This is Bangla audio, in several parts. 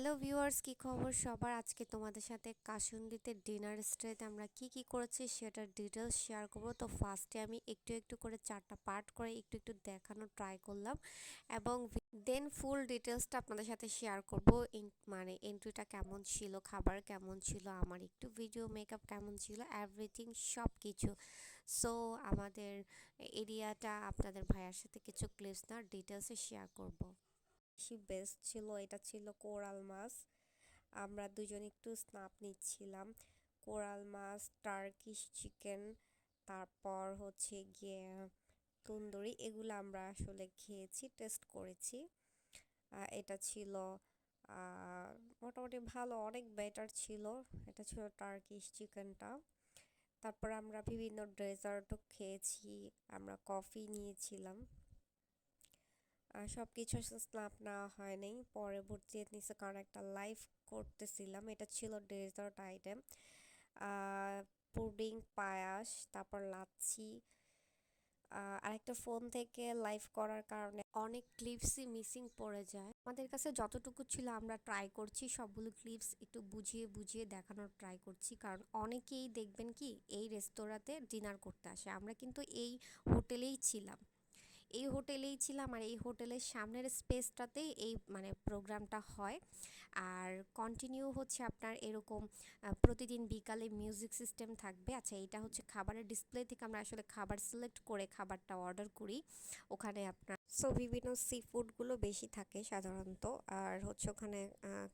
হ্যালো ভিউয়ার্স কি খবর সবার? আজকে তোমাদের সাথে কাসুন্দিতে ডিনার স্ট্রেতে আমরা কি কি করেছি সেটার ডিটেলস শেয়ার করব। তো ফার্স্টে আমি একটু একটু করে চারটা পার্ট করে একটু একটু দেখানো ট্রাই করলাম এবং দেন ফুল ডিটেলসটা আপনাদের সাথে শেয়ার করব। মানে এন্ট্রিটা কেমন ছিল, খাবার কেমন ছিল, আমার একটু ভিডিও মেকআপ কেমন ছিল এভরিথিং সব কিছু সো আমাদের এরিয়াটা আপনাদের ভাইয়ার সাথে কিছু ক্লিপস না ডিটেলসে শেয়ার করব। বেশি বেস্ট ছিল, এটা ছিল কোরাল মাছ। আমরা দুজন একটু স্নাপ নিচ্ছিলাম। কোরাল মাছ টার্কিশ চিকেন তারপর হচ্ছে গিয়ে তন্দুরি, এগুলো আমরা আসলে খেয়েছি টেস্ট করেছি। এটা ছিল মোটামুটি ভালো, অনেক বেটার ছিল। এটা ছিল টার্কিশ চিকেনটা তারপর আমরা বিভিন্ন ডেজার্টও খেয়েছি, আমরা কফি নিয়েছিলাম। সব কিছু স্ন্যাপ নেওয়া হয়নি পরবর্তী নিচে কারণ একটা লাইভ করতেছিলাম। এটা ছিল ডেজার্ট আইটেম পুডিং পায়াস, তারপর লাচ্ছি। আরেকটা ফোন থেকে লাইভ করার কারণে অনেক ক্লিপসই মিসিং পড়ে যায়। আমাদের কাছে যতটুকু ছিল আমরা ট্রাই করছি, সবগুলো ক্লিপস একটু বুঝিয়ে বুঝিয়ে দেখানোর ট্রাই করছি। কারণ অনেকেই দেখবেন কি, এই রেস্তোরাঁতে ডিনার করতে আসে। আমরা কিন্তু এই হোটেলেই ছিলাম। এই হোটেলেই ছিলাম আর এই হোটেলের সামনের স্পেসটাতেই এই মানে প্রোগ্রামটা হয়। আর কন্টিনিউ হচ্ছে আপনার এরকম প্রতিদিন বিকালে মিউজিক সিস্টেম থাকবে। আচ্ছা এটা হচ্ছে খাবারের ডিসপ্লে থেকে আমরা আসলে খাবার সিলেক্ট করে খাবারটা অর্ডার করি। ওখানে আপনার সো বিভিন্ন সি ফুডগুলো বেশি থাকে সাধারণত। আর হচ্ছে ওখানে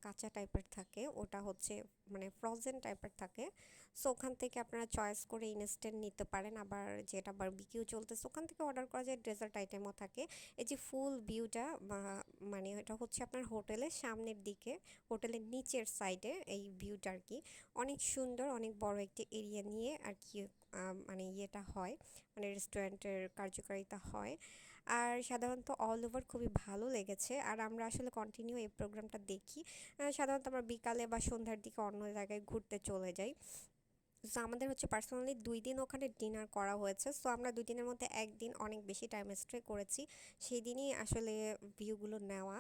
কাঁচা টাইপের থাকে। ওটা হচ্ছে মানে ফ্রোজেন টাইপের থাকে। সো ওখান থেকে আপনারা চয়েস করে ইনস্ট্যান্ট নিতে পারেন। আবার যেটা বারবিকিউ চলতেছে, ওখান থেকে অর্ডার করা যায় ডেজার্ট আইটেমও থাকে। এই যে ফুল ভিউটা মানে এটা হচ্ছে আপনার হোটেলের সামনের দিকে হোটেলের নিচের সাইডে এই ভিউটা আর কি। অনেক সুন্দর, অনেক বড় একটি এরিয়া নিয়ে আর কি মানে ইয়েটা হয় মানে রেস্টুরেন্টের কার্যকারিতা হয়। আর সাধারণত অল ওভার খুবই ভালো লেগেছে। আর আমরা আসলে কন্টিনিউ এই প্রোগ্রামটা দেখি। সাধারণত আমরা বিকালে বা সন্ধ্যার দিকে অন্য জায়গায় ঘুরতে চলে যাই। সো আমাদের হচ্ছে পার্সোনালি দুই দিন ওখানে ডিনার করা হয়েছে। সো আমরা দুই দিনের মধ্যে একদিন অনেক বেশি টাইম স্টে করেছি। সেই দিনই আসলে ভিউগুলো নেওয়া।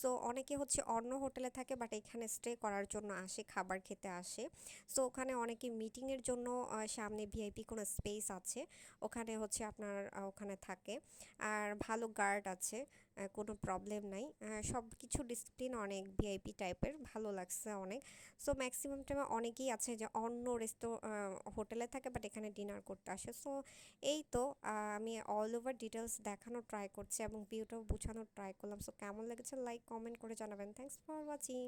সো অনেকে হচ্ছে অন্য হোটেলে থাকে বাট এখানে স্টে করার জন্য আসে, খাবার খেতে আসে। সো ওখানে অনেকে মিটিংয়ের জন্য সামনে ভিআইপি কোনো স্পেস আছে। ওখানে হচ্ছে আপনার ওখানে থাকে। আর ভালো গার্ড আছে। কোনো প্রবলেম নাই। সব কিছু ডিসিপ্লিন অনেক ভিআইপি টাইপের ভালো লাগছে অনেক। সো ম্যাক্সিমাম টাইমে অনেকেই আছে যে অন্য রেস্তো হোটেলে থাকে বাট এখানে ডিনার করতে আসে। সো এই তো আমি অল ওভার ডিটেলস দেখানোর ট্রাই করছি এবং ভিউটাও বোঝানোর ট্রাই করলাম। সো কেমন লেগেছে লাইক কমেন্ট করে জানাবেন। Thanks for watching